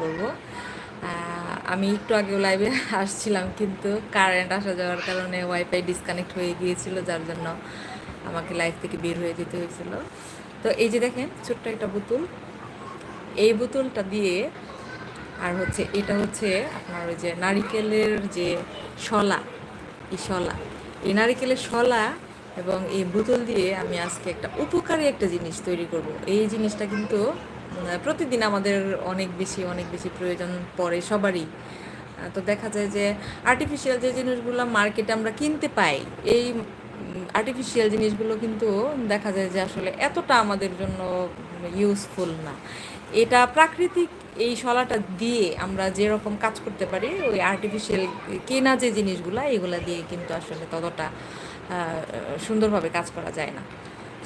করব। আমি একটু আগেও লাইভে আসছিলাম, কিন্তু কারেন্ট আসা যাওয়ার কারণে ওয়াইফাই ডিসকানেক্ট হয়ে গিয়েছিল, যার জন্য আমাকে লাইভ থেকে বের হয়ে যেতে হয়েছিল। তো এই যে দেখেন, ছোট্ট একটা বোতল। এই বোতলটা দিয়ে, আর হচ্ছে, এটা হচ্ছে আপনার ওই যে নারিকেলের যে শলা, এই শলা। এই নারিকেলের শলা এবং এই বোতল দিয়ে আমি আজকে একটা উপকারী একটা জিনিস তৈরি করব। এই জিনিসটা কিন্তু প্রতিদিন আমাদের অনেক বেশি অনেক বেশি প্রয়োজন পড়ে সবারই। তো দেখা যায় যে আর্টিফিশিয়াল যে জিনিসগুলো মার্কেটে আমরা কিনতে পাই, এই আর্টিফিশিয়াল জিনিসগুলো কিন্তু দেখা যায় যে আসলে এতটা আমাদের জন্য ইউজফুল না। এটা প্রাকৃতিক এই শলাটা দিয়ে আমরা যেরকম কাজ করতে পারি, ওই আর্টিফিশিয়াল কেনা যে জিনিসগুলো, এগুলো দিয়ে কিন্তু আসলে ততটা সুন্দরভাবে কাজ করা যায় না।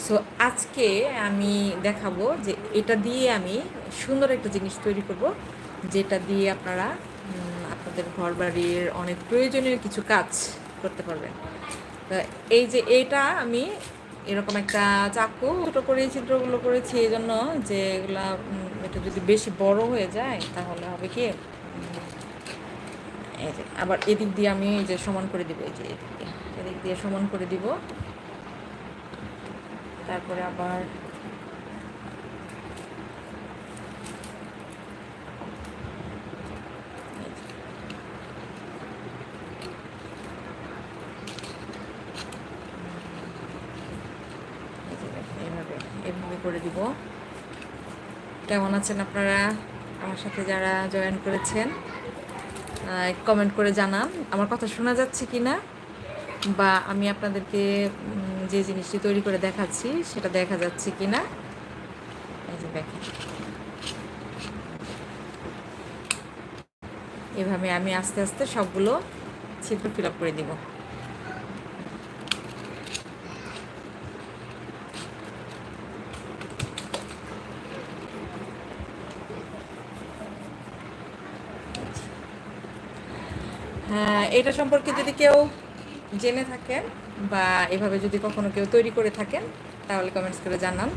সো আজকে আমি দেখাবো যে এটা দিয়ে আমি সুন্দর একটা জিনিস তৈরি করব, যেটা দিয়ে আপনারা আপনাদের ঘর বাড়ির অনেক প্রয়োজনীয় কিছু কাজ করতে পারবেন। তো এই যে এটা আমি এরকম একটা চাকু, ছোটো করে চিত্রগুলো করেছি এই জন্য যে এগুলা এটা যদি বেশি বড় হয়ে যায়, তাহলে হবে কি আবার এদিক দিয়ে আমি এই যে সমান করে দিব, এই যে এদিক দিয়ে এদিক দিয়ে সমান করে দিব। তারপরে আবার এভাবে করে দিব। কেমন আছেন আপনারা? আমার সাথে যারা জয়েন করেছেন কমেন্ট করে জানান। আমার কথা শোনা যাচ্ছে কি না বা আমি আপনাদেরকে যে জিনিসটি তৈরি করে দেখাচ্ছি, সেটা দেখা যাচ্ছে কি না এই যে দেখেন। এভাবে আমি আস্তে আস্তে সবগুলো ছিদ্র ফিল করে দিব। হ্যাঁ এটা সম্পর্কে যদি কেউ জেনে থাকেন বা এভাবে যদি কখনো কেউ তৈরি করে থাকেন, তাহলে কমেন্টস করে জানান।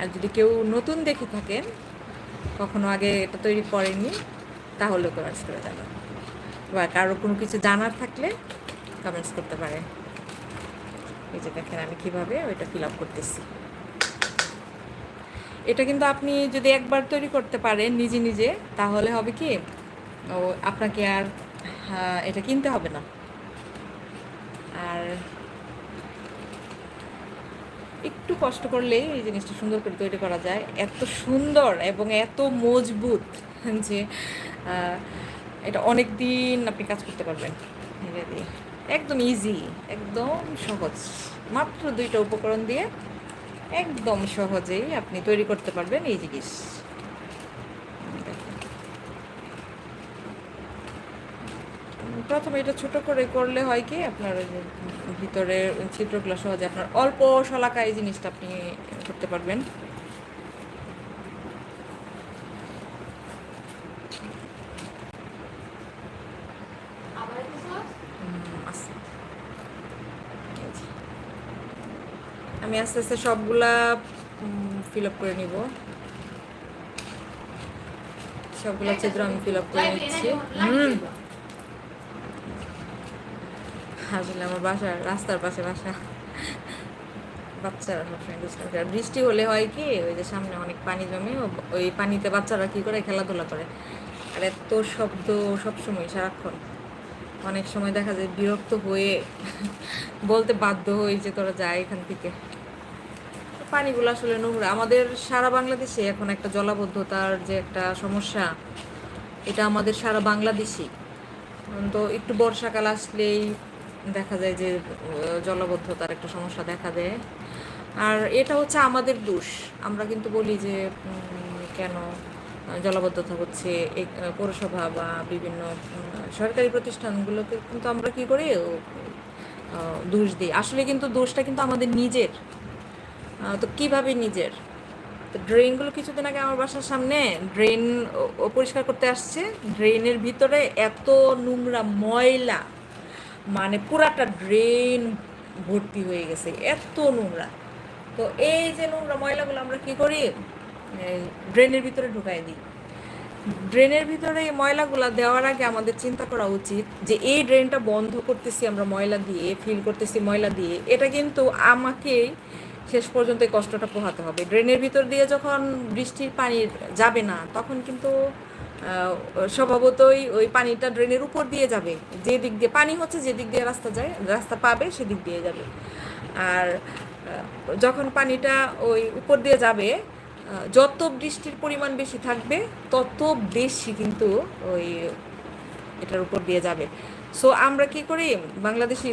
আর যদি কেউ নতুন দেখে থাকেন, কখনো আগে এটা তৈরি করেননি, তাহলেও কমেন্টস করে জানান। বা কারও কোনো কিছু জানার থাকলে কমেন্টস করতে পারেন। এই যে দেখেন আমি কীভাবে ওইটা ফিল আপ করতেছি। এটা কিন্তু আপনি যদি একবার তৈরি করতে পারেন নিজে নিজে, তাহলে হবে কি, ও আপনাকে আর এটা কিনতে হবে না। আর একটু কষ্ট করলেই এই জিনিসটা সুন্দর করে তৈরি করা যায়। এত সুন্দর এবং এত মজবুত যে এটা অনেক দিন আপনি কাজ করতে পারবেন। একদম ইজি একদম সহজ। মাত্র দুইটা উপকরণ দিয়ে একদম সহজেই আপনি তৈরি করতে পারবেন এই জিনিস। প্রথমে এটা ছোট করে করলে হয় কি, আপনার ভিতরে ছিদ্রগুলো সহজে আপনার অল্প শলাকা এই জিনিসটা আপনি করতে পারবেন। আমি আস্তে আস্তে সবগুলা ফিল আপ করে নিব। সবগুলা চিত্র আমি ফিল আপ করে নিচ্ছি। হুম। আসলে আমার বাসা রাস্তার পাশে বাসা। বাচ্চারা সবসময় দুষ্টামি করে বৃষ্টি হলে হয় কি, ওই যে সামনে অনেক পানি জমে ওই পানিতে বাচ্চারা কি করে? খেলাধুলা করে। আর এত শব্দ সবসময় সারাক্ষণ। অনেক সময় দেখা যায় বিরক্ত হয়ে বলতে বাধ্য হই যে তোরা যায় এখান থেকে। পানিগুলো আসলে নোংরা। আমাদের সারা বাংলাদেশে এখন একটা জলাবদ্ধতার যে একটা সমস্যা, এটা আমাদের সারা বাংলাদেশি তো একটু বর্ষাকাল আসলেই দেখা যায় যে জলবদ্ধতার একটা সমস্যা দেখা দেয়। আর এটা হচ্ছে আমাদের দোষ। আমরা কিন্তু বলি যে কেন জলবদ্ধতা হচ্ছে পৌরসভা বা বিভিন্ন সরকারি প্রতিষ্ঠানগুলোকে কিন্তু আমরা কি করি দোষ দিই। আসলে কিন্তু দোষটা কিন্তু আমাদের নিজের। তো কীভাবে নিজের? তো ড্রেনগুলো কিছুদিন আগে আমার বাসার সামনে ড্রেন পরিষ্কার করতে আসছে। ড্রেনের ভিতরে এত নোংরা ময়লা মানে পুরাটা ড্রেন ভর্তি হয়ে গেছে, এত নোংরা। তো এই যে নোংরা ময়লাগুলো আমরা কি করি? ড্রেনের ভিতরে ঢুকাই দিই। ড্রেনের ভিতরে এই ময়লাগুলো দেওয়ার আগে আমাদের চিন্তা করা উচিত যে এই ড্রেনটা বন্ধ করতেছি আমরা ময়লা দিয়ে ফিল করতেছি ময়লা দিয়ে, এটা কিন্তু আমাকেই শেষ পর্যন্ত কষ্টটা পোহাতে হবে। ড্রেনের ভিতর দিয়ে যখন বৃষ্টির পানি যাবে না, তখন কিন্তু স্বভাবতই ওই পানিটা ড্রেনের উপর দিয়ে যাবে। যে দিক দিয়ে পানি হচ্ছে, যে দিক দিয়ে রাস্তা যায়, রাস্তা পাবে, সেদিক দিয়ে যাবে। আর যখন পানিটা ওই উপর দিয়ে যাবে যত বৃষ্টির পরিমাণ বেশি থাকবে, তত বেশি কিন্তু ওই এটার উপর দিয়ে যাবে। সো আমরা কি করি? বাংলাদেশি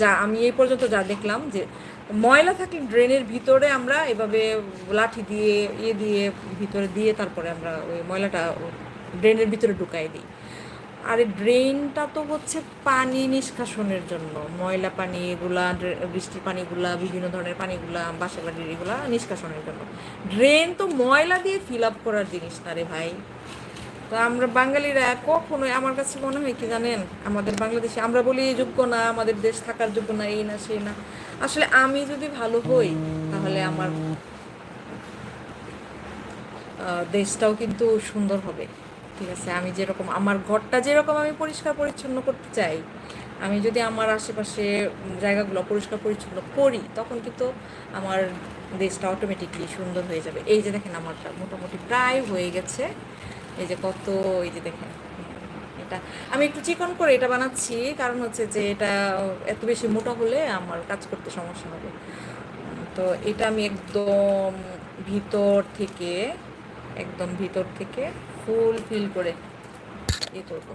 যা, আমি এই পর্যন্ত যা দেখলাম যে ময়লা থাকলে ড্রেনের ভিতরে আমরা এভাবে লাঠি দিয়ে ইয়ে দিয়ে ভিতরে দিয়ে তারপরে আমরা ওই ময়লাটা ড্রেনের ভিতরে ঢুকাই দিই। আর ড্রেনটা তো হচ্ছে পানি নিষ্কাশনের জন্য। ময়লা পানি এগুলা বৃষ্টির পানিগুলা, বিভিন্ন ধরনের পানিগুলা বাসা বাড়ির এগুলা নিষ্কাশনের জন্য। ড্রেন তো ময়লা দিয়ে ফিল আপ করার জিনিস না রে ভাই। তো আমরা বাঙালিরা কখনোই, আমার কাছে মনে হয় কি জানেন, আমাদের বাংলাদেশে আমরা বলি যোগ্য না, আমাদের দেশ থাকার যোগ্য না, এই না সেই না। আসলে আমি যদি ভালো হই, তাহলে আমার দেশটাও কিন্তু সুন্দর হবে। ঠিক আছে, আমি যেরকম, আমার ঘরটা যেরকম আমি পরিষ্কার পরিচ্ছন্ন করতে চাই, আমি যদি আমার আশেপাশে জায়গাগুলো পরিষ্কার পরিচ্ছন্ন করি, তখন কিন্তু আমার দেশটা অটোমেটিকলি সুন্দর হয়ে যাবে। এই যে দেখেন আমারটা মোটামুটি প্রায় হয়ে গেছে। এই যে কত, এই যে দেখেন, এটা, আমি একটু চিকন করে এটা বানাচ্ছি, কারণ হচ্ছে যে এটা এত বেশি মোটা হলে আমার কাজ করতে সমস্যা হবে। তো এটা আমি একদম ভিতর থেকে, একদম ভিতর থেকে ফুল ফিল করে ইয়ে করব।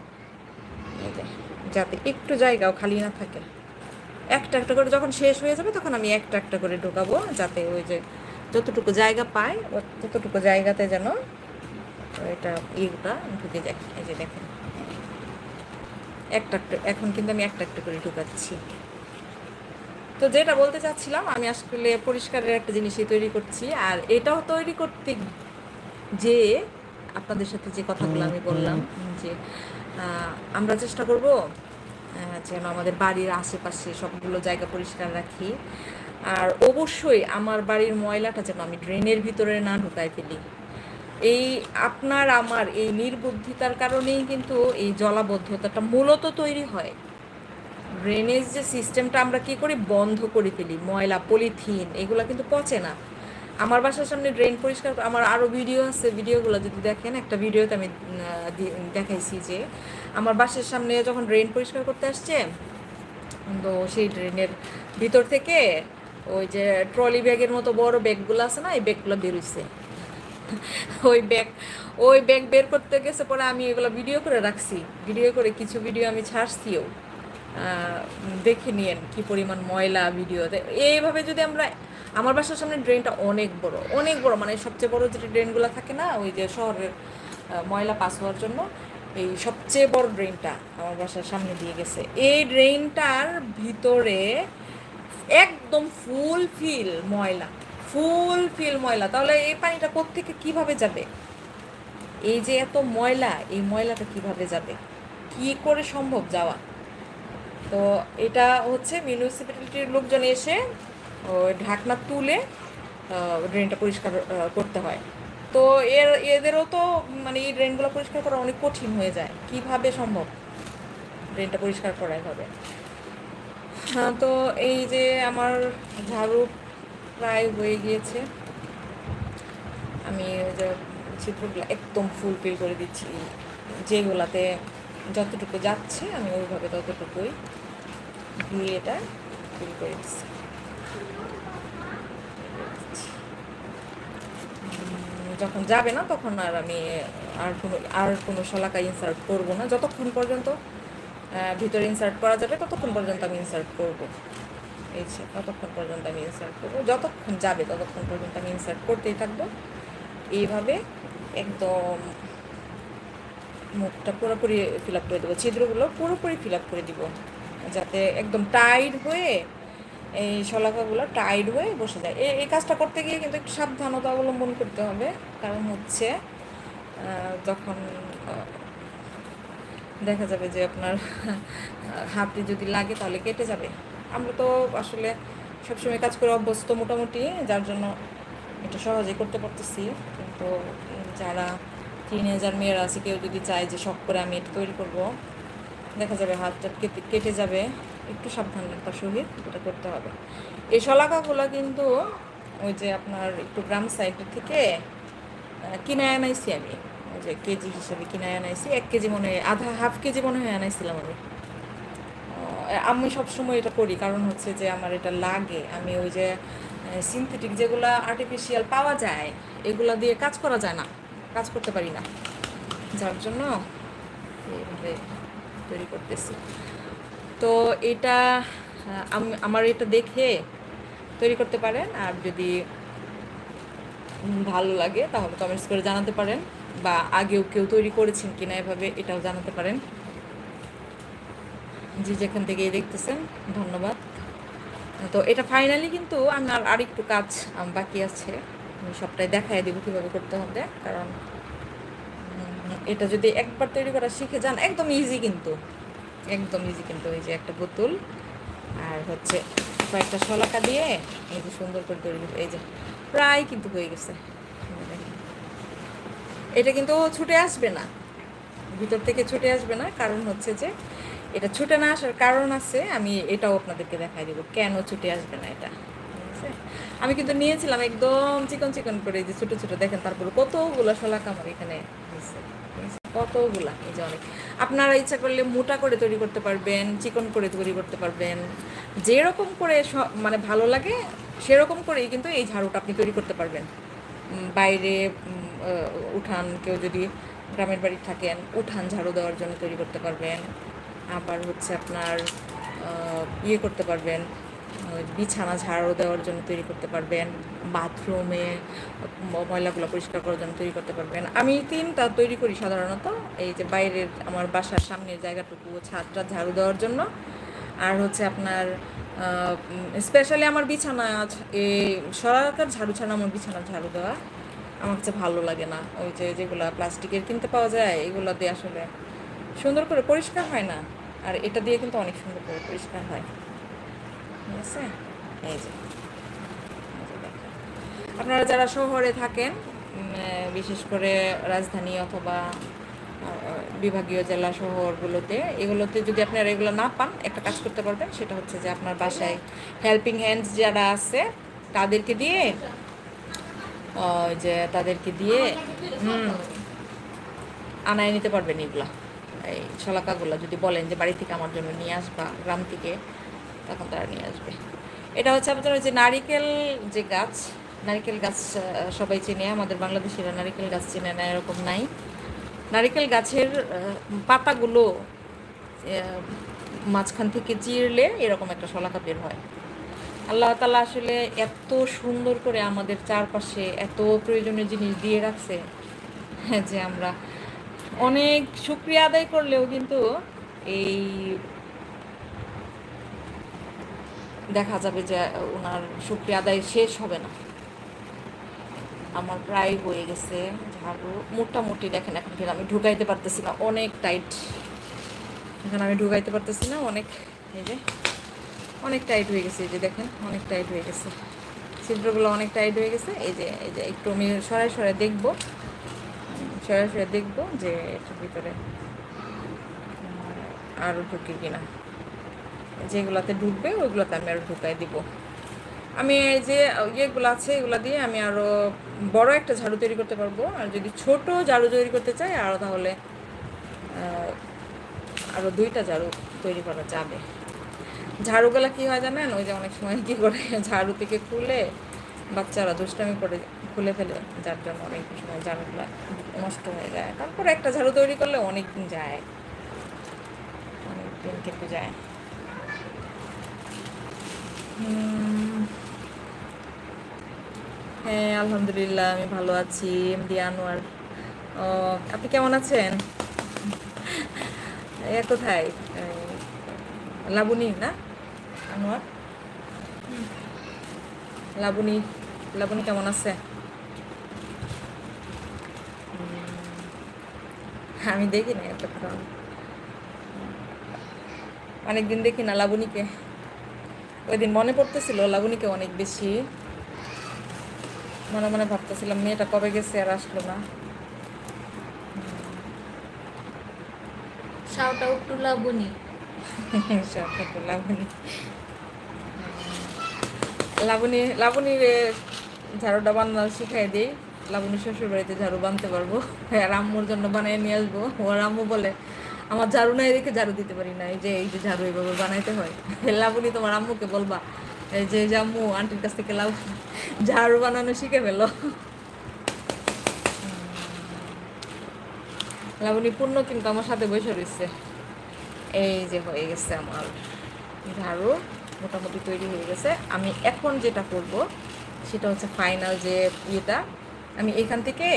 যাতে একটু জায়গাও খালি না থাকে। একটা একটা করে যখন শেষ হয়ে যাবে, তখন আমি একটা একটা করে ঢোকাবো, যাতে ওই যে যতটুকু জায়গা পায় ততটুকু জায়গাতে যেন এটা ইয়েটা ঢুকে যায়। এই যে দেখেন। একটা একটা, এখন কিন্তু আমি একটা একটা করে ঢুকাচ্ছি। তো যেটা বলতে চাচ্ছিলাম, আমি আসলে পরিষ্কারের একটা জিনিসই তৈরি করছি, আর এটাও তৈরি করতে যে আপনাদের সাথে যে কথাগুলো আমি বললাম যে আমরা চেষ্টা করব যেন আমাদের বাড়ির আশেপাশে সবগুলো জায়গা পরিষ্কার রাখি। আর অবশ্যই আমার বাড়ির ময়লাটা যেন আমি ড্রেনের ভিতরে না ঢুকায় ফেলি। এই আপনার আমার এই নির্বুদ্ধিতার কারণেই কিন্তু এই জলাবদ্ধতাটা মূলত তৈরি হয়। ড্রেনেজ যে সিস্টেমটা আমরা কি করি? বন্ধ করে ফেলি। ময়লা পলিথিন এগুলো কিন্তু পচে না। আমার বাসার সামনে ড্রেন পরিষ্কার আমার আরও ভিডিও আছে ভিডিওগুলো যদি দেখেন, একটা ভিডিওতে আমি দেখাইছি যে আমার বাসার সামনে যখন ড্রেন পরিষ্কার করতে আসছে, তো সেই ড্রেনের ভিতর থেকে ওই যে ট্রলি ব্যাগের মতো বড় ব্যাগগুলো আছে না, এই ব্যাগগুলো বেরোইছে ওই ব্যাগ ওই ব্যাগ বের করতে গেছে পরে আমি এগুলো ভিডিও করে রাখছি। ভিডিও করে কিছু ভিডিও আমি ছাড়ছিও। দেখে নিয়েন কি পরিমাণ ময়লা ভিডিওতে এইভাবে যদি আমরা, আমার বাসার সামনে ড্রেনটা অনেক বড় অনেক বড় মানে সবচেয়ে বড় যে ড্রেনগুলো থাকে না, ওই যে শহরের ময়লা পাস হওয়ার জন্য, এই সবচেয়ে বড় ড্রেনটা আমার বাসার সামনে দিয়ে গেছে। এই ড্রেনটার ভিতরে একদম ফুল ফিল ময়লা ফুল ফিল ময়লা। তাহলে এই পানিটা কোত্থেকে কীভাবে যাবে? এই যে এত ময়লা, এই ময়লাটা কীভাবে যাবে? কি করে সম্ভব যাওয়া? তো এটা হচ্ছে মিউনিসিপ্যালিটির লোকজন এসে ওই ঢাকনা তুলে ড্রেনটা পরিষ্কার করতে হয়। তো এর, এদেরও তো মানে এই ড্রেনগুলো পরিষ্কার করা অনেক কঠিন হয়ে যায়। কীভাবে সম্ভব ড্রেনটা পরিষ্কার করা এভাবে? হ্যাঁ তো এই যে আমার ঝাড়ু প্রায় হয়ে গিয়েছে। আমি ওই যে চিত্রগুলো একদম ফুল ফিল করে দিচ্ছি। যেগুলাতে যতটুকু যাচ্ছে, আমি ওইভাবে ততটুকুই দিয়ে এটা ফিল করে দিচ্ছি। যখন যাবে না, তখন আর আমি আর কোনো আর কোনো শলাকা ইনসার্ট করব না। যতক্ষণ পর্যন্ত ভিতরে ইনসার্ট করা যাবে, ততক্ষণ পর্যন্ত আমি ইনসার্ট করব। এই যে, ততক্ষণ পর্যন্ত আমি ইনসার্ট করব। যতক্ষণ যাবে, ততক্ষণ পর্যন্ত আমি ইনসার্ট করতেই থাকব। এইভাবে একদম মুখটা পুরোপুরি ফিল আপ করে দেবো। ছিদ্রগুলো পুরোপুরি ফিল আপ করে দিব। যাতে একদম টাইট হয়ে এই শলাকাগুলো টাইট হয়ে বসে যায়। এই কাজটা করতে গিয়ে কিন্তু একটু সাবধানতা অবলম্বন করতে হবে। কারণ হচ্ছে যখন দেখা যাবে যে আপনার হাতে যদি লাগে তাহলে কেটে যাবে। আমরা তো আসলে সবসময় কাজ করে অভ্যস্ত মোটামুটি, যার জন্য এটা সহজেই করতে পারতেছি। কিন্তু যারা টিনেজার মেয়েরা আছে, কেউ যদি চায় যে শখ করে আমি এটা তৈরি করব, দেখা যাবে হাতটা কেটে কেটে যাবে। একটু সাবধানতার সহিত এটা করতে হবে। এই শলাকাগুলো কিন্তু ওই যে আপনার একটু গ্রাম সাইড থেকে কিনে আনাইছি আমি। ওই যে কেজি হিসেবে কিনে আনাইছি, এক কেজি মনে হয়, আধা হাফ কেজি মনে হয় আনাইছিলাম আমি। আমি সবসময় এটা করি, কারণ হচ্ছে যে আমার এটা লাগে। আমি ওই যে সিনথেটিক যেগুলো আর্টিফিশিয়াল পাওয়া যায়, এগুলা দিয়ে কাজ করা যায় না। কাজ করতে পারি না। যার জন্য এইভাবে তৈরি করতেছি। তো এটা আমার এটা দেখে তৈরি করতে পারেন। আর যদি ভালো লাগে, তাহলে কমেন্টস করে জানাতে পারেন। বা আগেও কেউ তৈরি করেছেন কিনা এভাবে এটাও জানাতে পারেন। জি, যেখান থেকে দেখতেছেন, ধন্যবাদ। তো এটা ফাইনালি কিন্তু আমার আর একটু কাজ বাকি আছে। আমি সবটাই দেখাই দেবো কীভাবে করতে হবে, কারণ এটা যদি একবার তৈরি করা শিখে যান, একদম ইজি কিন্তু, একদম ইজি কিন্তু এই যে একটা বোতল আর হচ্ছে কয়েকটা শলাকা দিয়ে এই যে সুন্দর করে তৈরি এই যে প্রায় কিন্তু হয়ে গেছে এটা কিন্তু ছুটে আসবে না, ভিতর থেকে ছুটে আসবে না, কারণ হচ্ছে যে এটা ছুটে না আসার কারণ আছে, আমি এটাও আপনাদেরকে দেখাই দেবো, কেন ছুটে আসবে না এটা? আমি কিন্তু নিয়েছিলাম একদম চিকন চিকন করে যে ছোটো ছোটো, দেখেন তারপরে কতগুলো শলাকা আমার এখানে? কতগুলা, এই যে অনেক। আপনারা ইচ্ছা করলে মোটা করে তৈরি করতে পারবেন, চিকন করে তৈরি করতে পারবেন। যেরকম করে মানে ভালো লাগে, সেরকম করেই কিন্তু এই ঝাড়ুটা আপনি তৈরি করতে পারবেন। বাইরে উঠান, কেউ যদি গ্রামের বাড়ি থাকেন, উঠান ঝাড়ু দেওয়ার জন্য তৈরি করতে পারবেন। আবার হচ্ছে আপনার ইয়ে করতে পারবেন। বিছানা ঝাড়ু দেওয়ার জন্য তৈরি করতে পারবেন, বাথরুমে ময়লাগুলো পরিষ্কার করার জন্য তৈরি করতে পারবেন। আমি তিনটা তৈরি করি সাধারণত, এই যে বাইরের আমার বাসার সামনের জায়গাটুকু ছাদটা ঝাড়ু দেওয়ার জন্য। আর হচ্ছে আপনার স্পেশালি আমার বিছানা এই সরাকার ঝাড়ু ছাড়া আমার বিছানা ঝাড়ু দেওয়া আমার কাছে ভালো লাগে না। ওই যে যেগুলো প্লাস্টিকের কিনতে পাওয়া যায়, এগুলো দিয়ে আসলে সুন্দর করে পরিষ্কার হয় না। আর এটা দিয়ে কিন্তু অনেক সুন্দর করে পরিষ্কার হয়। আছে? এই যে। আপনারা যারা শহরে থাকেন বিশেষ করে রাজধানী অথবা বিভাগীয় জেলা শহরগুলোতে, এগুলোতে যদি আপনারা এগুলো না পান, একটা কাজ করতে পারবেন, সেটা হচ্ছে যে আপনার বাসায় হেল্পিং হ্যান্ডস যারা আছে, তাদেরকে দিয়ে যে তাদেরকে দিয়ে আনায় নিতে পারবেন এগুলা। এই শলাকাগুলো যদি বলেন যে বাড়ি থেকে আমার জন্য নিয়ে আসবা, গ্রাম থেকে তখন তারা নিয়ে আসবে। এটা হচ্ছে আপনার ওই যে নারিকেল যে গাছ নারিকেল গাছ সবাই চেনে আমাদের বাংলাদেশিরা নারিকেল গাছ চেনে না এরকম নাই। নারিকেল গাছের পাতাগুলো মাঝখান থেকে চিরলে এরকম একটা শলাকা বের হয়। আল্লাহ তালা আসলে এত সুন্দর করে আমাদের চারপাশে এত প্রয়োজনীয় জিনিস দিয়ে রাখছে হ্যাঁ, যে আমরা অনেক শুক্রিয়া আদায় করলেও কিন্তু এই দেখা যাবে যে, ওনার শুক্রিয়া আদায় শেষ হবে না। আমার প্রায় হয়ে গেছে, ঝাড়ু। মোটামুটি দেখেন, এখন কিন্তু আমি ঢুকাইতে পারতেছি না, অনেক টাইট এখন আমি ঢুকাইতে পারতেছি না, অনেক, এই যে, অনেক টাইট হয়ে গেছে, এই যে দেখেন, অনেক টাইট হয়ে গেছে। ছিদ্রগুলো অনেক টাইট হয়ে গেছে, এই যে এই যে, একটু আমি সরাই সরাই দেখব। সরাই সরাই দেখব যে, এটার ভিতরে আরও ঢুকে কিনা। যেগুলাতে ঢুকবে, ওইগুলোতে আমি আরও ঢুকাই দিব। আমি যে, ইয়েগুলো আছে, এগুলো দিয়ে আমি আরও বড় একটা ঝাড়ু তৈরি করতে পারব। আর যদি ছোট ঝাড়ু তৈরি করতে চাই আরও তাহলে আরও দুইটা ঝাড়ু তৈরি করা যাবে। ঝাড়ুগুলা কী হয় জানেন? ওই যে অনেক সময় কী করে, ঝাড়ু থেকে খুলে বাচ্চারা দুষ্টামি করে, খুলে ফেলে। যার জন্য অনেক সময় ঝাড়ুগুলো নষ্ট হয়ে যায়। তারপরে একটা ঝাড়ু তৈরি করলে অনেক দিন যায়। অনেক দিন কিন্তু যায়। হ্যাঁ আলহামদুলিল্লাহ, আমি ভালো আছি, এমডি আনোয়ার। ও, আপনি কেমন আছেন? এ, কোথায়? লাবণী, না? আনোয়ার? লাবণী লাবণী কেমন আছে? আমি দেখি না এতক্ষণ অনেকদিন দেখি না লাবণীকে। ওই দিন মনে পড়তেছিল লাগুনিকে অনেক বেশি। মনে মনে ভাবতেছিলাম মেয়েটা কবে গেছে আর আসলো না। Shout out to Labani. Shout out to Labani. Labani লাবণীর ঝাড়ুটা বানানো শিখাই দিই। লাবণী শ্বশুর বাড়িতে ঝাড়ু বানতে পারব। আর আম্মুর জন্য বানিয়ে নিয়ে আসব। ও আম্মু বলে আমার ঝাড়ু নাই দেখে ঝাড়ু দিতে পারি না এই যে এই যে ঝাড়ু এইভাবে বানাইতে হয়। লাবণী, তোমার আম্মুকে বলবা, এই যে আম্মু, আন্টির কাছ থেকে লাউ ঝাড়ু বানানো শিখে ফেলো। লাবণী পূর্ণ কিন্তু আমার সাথে বসে রয়েছে। এই যে হয়ে গেছে আমার ঝাড়ু, মোটামুটি তৈরি হয়ে গেছে। আমি এখন যেটা করব, সেটা হচ্ছে ফাইনাল যে ইয়েটা, আমি এখান থেকে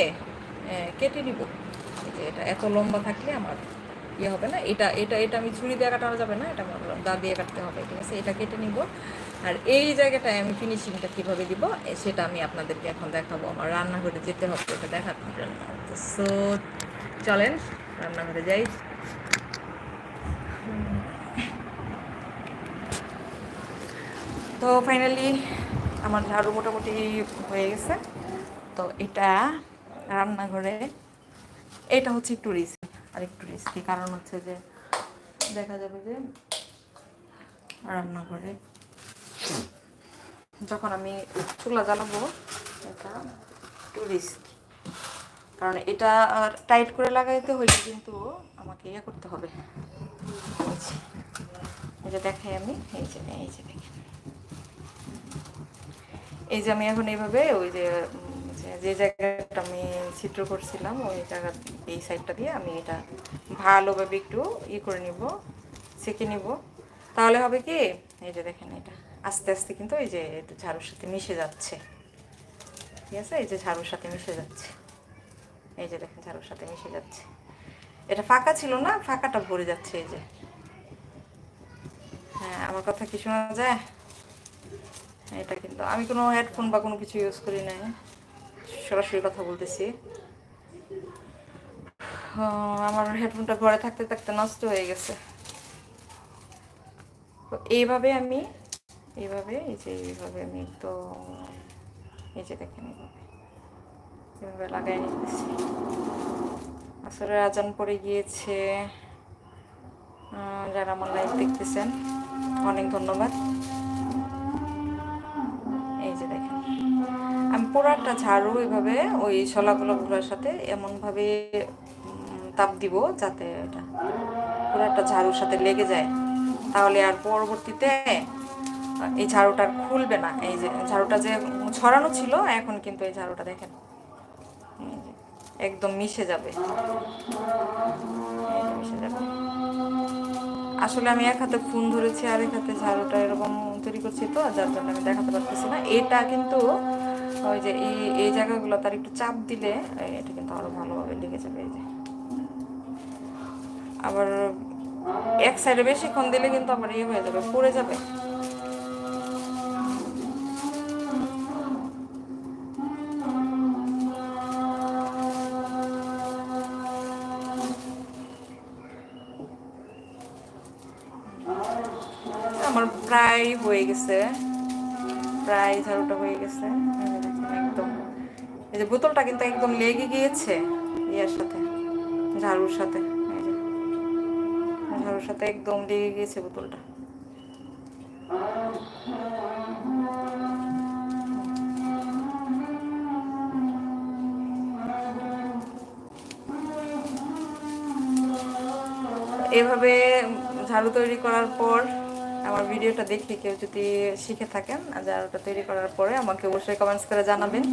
কেটে নিব। যে এটা এত লম্বা থাকলে আমার ইয়ে হবে না, এটা এটা এটা আমি ছুরি দিয়ে কাটানো যাবে না, এটা আমার দা দিয়ে কাটতে হবে, ঠিক আছে? এটা কেটে নিব। আর এই জায়গাটায় আমি ফিনিশিংটা কীভাবে দিব সেটা আমি আপনাদেরকে এখন দেখাবো। আমার রান্নাঘরে যেতে হবে দেখার জন্য। সো চলেন, রান্নাঘরে যাই। তো ফাইনালি আমার ঝাড়ু মোটামুটি হয়ে গেছে। তো এটা রান্নাঘরে, এটা হচ্ছে একটু আর একটু রিস্কি কারণ হচ্ছে যে দেখা যাবে যে রান্নাঘরে যখন আমি চুলা জ্বালাবো এটা একটু রিস্কি কারণ এটা টাইট করে লাগাইতে হইলে কিন্তু আমাকে ইয়ে করতে হবে। এই যে, দেখাই আমি এই যে এই যে দেখেন। এই যে আমি এখন এইভাবে ওই যে যে- জায়গাটা আমি চিত্র করছিলাম, ওই জায়গা এই সাইডটা দিয়ে আমি এটা ভালোভাবে একটু ই করে নিব, সেঁকে নিব। তাহলে হবে কি, এই যে দেখেন এটা, আস্তে আস্তে কিন্তু এই যে ঝাড়ুর সাথে মিশে যাচ্ছে। ঠিক আছে? এই যে ঝাড়ুর সাথে মিশে যাচ্ছে। এই যে দেখেন ঝাড়ুর সাথে মিশে যাচ্ছে। এটা ফাঁকা ছিল না, ফাঁকাটা ভরে যাচ্ছে এই যে। হ্যাঁ আমার কথা কি শোনা যায়? এটা কিন্তু আমি কোনো হেডফোন বা কোনো কিছু ইউজ করি নাই। সরাসরি কথা বলতেছি। আমার হেডফোনটা ঘরে থাকতে থাকতে নষ্ট হয়ে গেছে। তো এইভাবে আমি, এইভাবে, এই যে এইভাবে আমি তো এই যে দেখেন এইভাবে এভাবে লাগাই নিতেছি। আসলে আজান পড়ে গিয়েছে। যারা আমার লাইভ দেখতেছেন, অনেক ধন্যবাদ। পুরাটা ঝাড়ু এভাবে ওই শলাগুলোগুলোর সাথে এমনভাবে তাপ দিব যাতে এটা পুরাটা ঝাড়ুর সাথে লেগে যায়। তাহলে আর পরবর্তীতে এই ঝাড়ুটা খুলবে না। এই যে ঝাড়ুটা যে ছড়ানো ছিল, এখন কিন্তু এই ঝাড়ুটা দেখেন একদম মিশে যাবে। মিশে যাবে। আসলে আমি এক হাতে ফোন ধরেছি আর এক হাতে ঝাড়ুটা এরকম তৈরি করছি তো, যার জন্য আমি দেখাতে পারতেছি না। এটা কিন্তু ওই যে এই এই জায়গাগুলো তার একটু চাপ দিলে এটা কিন্তু আরও ভালোভাবে লেগে যাবে এই যে। আবার এক সাইডে বেশিক্ষণ দিলে কিন্তু আবার ইয়ে হয়ে যাবে, পড়ে যাবে। আমার প্রায় হয়ে গেছে। প্রায় ঝাড়ুটা হয়ে গেছে এই যে দেখেন একদম এই যে বোতলটা কিন্তু একদম লেগে গিয়েছে ইয়ার সাথে, ঝাড়ুর সাথে ঝাড়ুর সাথে একদম লেগে গিয়েছে বোতলটা। এভাবে ঝাড়ু তৈরি করার পর আমার ভিডিওটা দেখে কেউ যদি শিখে থাকেন ঝাড়ুটা তৈরি করার পরে আমাকে অবশ্যই কমেন্টস করে জানাবেন।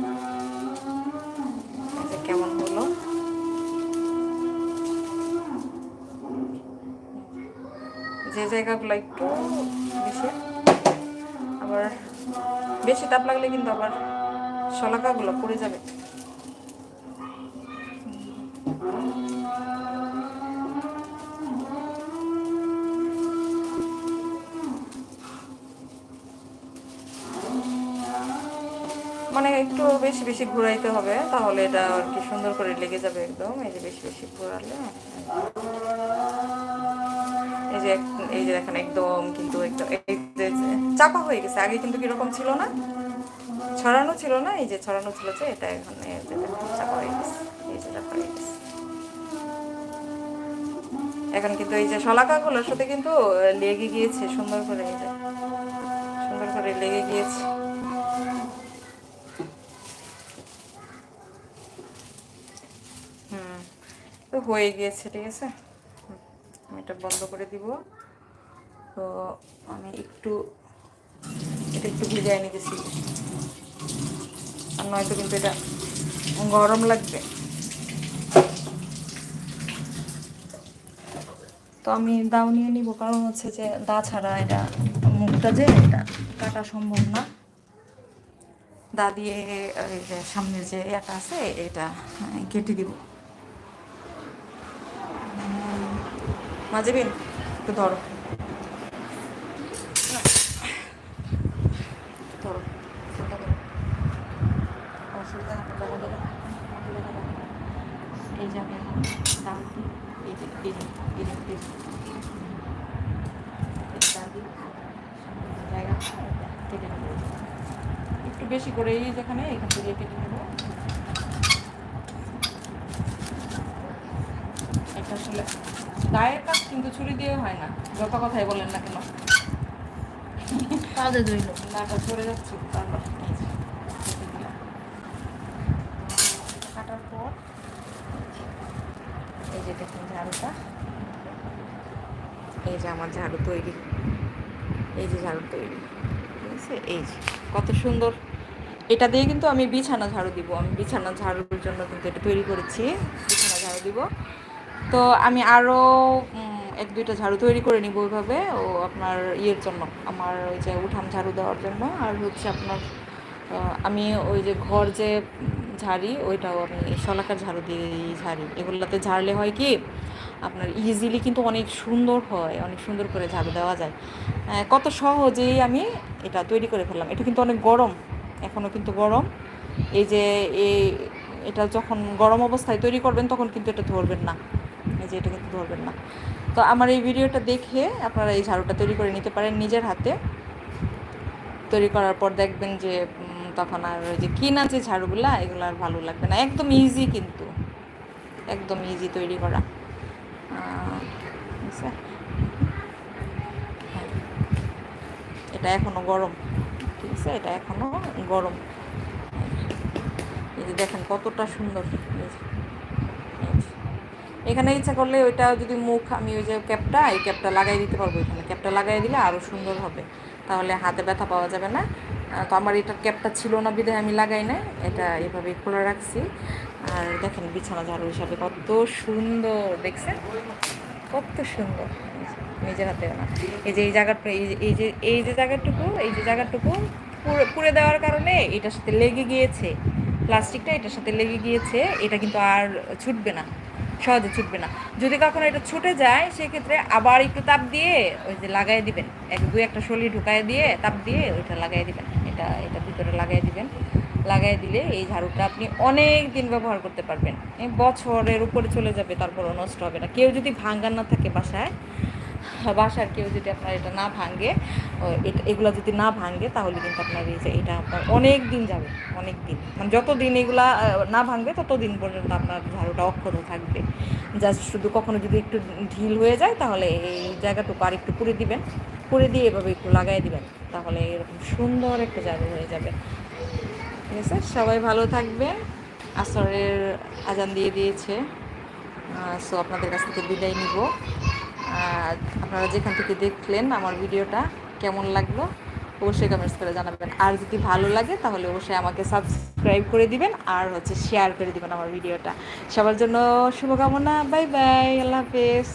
জায়গাগুলো একটু বেশি। আবার বেশি তাপ লাগলে কিন্তু আবার শলাকাগুলো পড়ে যাবে। মানে একটু বেশি বেশি ঘুরাইতে হবে, তাহলে এটা আর কি সুন্দর করে লেগে যাবে একদম। এই যে বেশি বেশি ঘোরালে। এই যে এই যে দেখেন একদম কিন্তু একদম চাপা হয়ে গেছে। আগে কিন্তু কীরকম ছিল না? ছড়ানো ছিল না? এই যে ছড়ানো ছিল যে এটা এখন চাপা হয়ে গেছে। এই যে চাপা হয়ে গেছে। এখন কিন্তু এই যে শলাকাগুলোর সাথে কিন্তু লেগে গিয়েছে, সুন্দর করে এই যে, সুন্দর করে লেগে গিয়েছে। হুম, তো হয়ে গিয়েছে, ঠিক আছে? আমি এটা বন্ধ করে দিব। তো আমি একটু, এটা একটু ভিজাই নিতেছি। আর নয়তো কিন্তু এটা গরম লাগবে। তো আমি দাও নিয়ে নিব, কারণ হচ্ছে যে দা ছাড়া এটা, মুখটা যে এটা কাটা সম্ভব না। দা দিয়ে এই যে এটা আছে, এটা কেটে দিব। মাঝেবিন একটু ধরো। একটু বেশি করে এই যেখানে এখান থেকে কেটে নেব। এটা আসলে। গায়ের কাজ কিন্তু ছুরি দিয়ে হয় না। যত কথাই বলেন না কেন? কাজে ধইল নাটা সরে যাচ্ছে তারপর। কাটার পর এই যে দেখুন ঝাড়ুটা। এই যে আমার ঝাড়ু তৈরি। এই যে ঝাড়ু তৈরি। ঠিক আছে? এই যে কত সুন্দর। এটা দিয়ে কিন্তু আমি বিছানা ঝাড়ু দিব। আমি বিছানা ঝাড়ুর জন্য কিন্তু এটা তৈরি করেছি। বিছানা ঝাড়ু দিব। তো আমি আরও এক দুইটা ঝাড়ু তৈরি করে নিব ওইভাবে। ও আপনার ইয়ের জন্য, আমার ওই যে উঠান ঝাড়ু দেওয়ার জন্য। আর হচ্ছে আপনার আমি ওই যে ঘর যে ঝাড়ি, ওইটাও আমি শলাকার ঝাড়ু দিয়ে ঝাড়ি। এগুলোতে ঝাড়লে হয় কি, আপনার ইজিলি কিন্তু অনেক সুন্দর হয়, অনেক সুন্দর করে ঝাড়ু দেওয়া যায়। কত সহজেই আমি এটা তৈরি করে ফেললাম। এটা কিন্তু অনেক গরম এখনও কিন্তু গরম। এই যে, এই, এটা যখন গরম অবস্থায় তৈরি করবেন, তখন কিন্তু এটা ধরবেন না। এই যে এটা কিন্তু ধরবেন না। তো আমার এই ভিডিওটা দেখে আপনারা এই ঝাড়ুটা তৈরি করে নিতে পারেন নিজের হাতে। তৈরি করার পর দেখবেন যে তখন আর ওই যে কিনা যে ঝাড়ুগুলা, এগুলো আর ভালো লাগবে না। একদম ইজি কিন্তু। একদম ইজি তৈরি করা। বুঝছে? হ্যাঁ। এটা এখনও গরম। ঠিক আছে, এটা এখনও গরম। এই যে দেখেন কতটা সুন্দর। এখানে ইচ্ছা করলে ওইটা যদি মুখ আমি ওই যে ক্যাপটা, এই ক্যাপটা লাগাই দিতে পারব এখানে। ক্যাপটা লাগাই দিলে আরও সুন্দর হবে। তাহলে হাতে ব্যথা পাওয়া যাবে না। তো আমার এটার ক্যাপটা ছিল না, বিধায় আমি লাগাই না এটা এভাবে খোলা রাখছি। আর দেখেন বিছানা ঝাড়ু হিসাবে কত সুন্দর, দেখছেন? কত সুন্দর। নিজের হাতে না। এই যে এই জায়গাটা, এই যে এই যে জায়গাটুকু, এই যে জায়গাটুকু পুড়ে দেওয়ার কারণে এটার সাথে লেগে গিয়েছে। প্লাস্টিকটা এটার সাথে লেগে গিয়েছে। এটা কিন্তু আর ছুটবে না। সহজে ছুটবে না। যদি কখনো এটা ছুটে যায়, সেক্ষেত্রে আবার একটু তাপ দিয়ে ওই যে লাগাই দিবেন। এক, দুই একটা শলি ঢুকাই দিয়ে তাপ দিয়ে ওইটা লাগাই দিবেন। এটা এটা ভিতরে লাগাই দিবেন। লাগাই দিলে এই ঝাড়ুটা আপনি অনেক দিন ব্যবহার করতে পারবেন। বছরের উপরে চলে যাবে, তারপরও নষ্ট হবে না। কেউ যদি ভাঙ্গার না থাকে বাসায় বাসার কেউ যদি আপনার এটা না ভাঙে এগুলো যদি না ভাঙে, তাহলে কিন্তু আপনার এই যে এটা আপনার অনেক দিন যাবে অনেক দিন মানে যত দিন এগুলা না ভাঙবে তত দিন পর্যন্ত আপনার ঝাড়ুটা অক্ষত থাকবে। জাস্ট শুধু কখনো যদি একটু ঢিল হয়ে যায়, তাহলে এই জায়গাটুকু আর একটু পুড়ে দিবেন। পুড়ে দিয়ে এভাবে একটু লাগাই দিবেন, তাহলে এরকম সুন্দর একটা ঝাড়ু হয়ে যাবে। ঠিক আছে? সবাই ভালো থাকবেন। আসরের আজান দিয়ে দিয়েছে। সো আপনাদের কাছ থেকে বিদায় নিব। আর আপনারা যেখান থেকে দেখলেন আমার ভিডিওটা, কেমন লাগল, অবশ্যই কমেন্টস করে জানাবেন। আর যদি ভালো লাগে, তাহলে অবশ্যই আমাকে সাবস্ক্রাইব করে দিবেন আর হচ্ছে শেয়ার করে দিবেন আমার ভিডিওটা। সবার জন্য শুভকামনা বাই বাই আল্লাহ হাফেজ।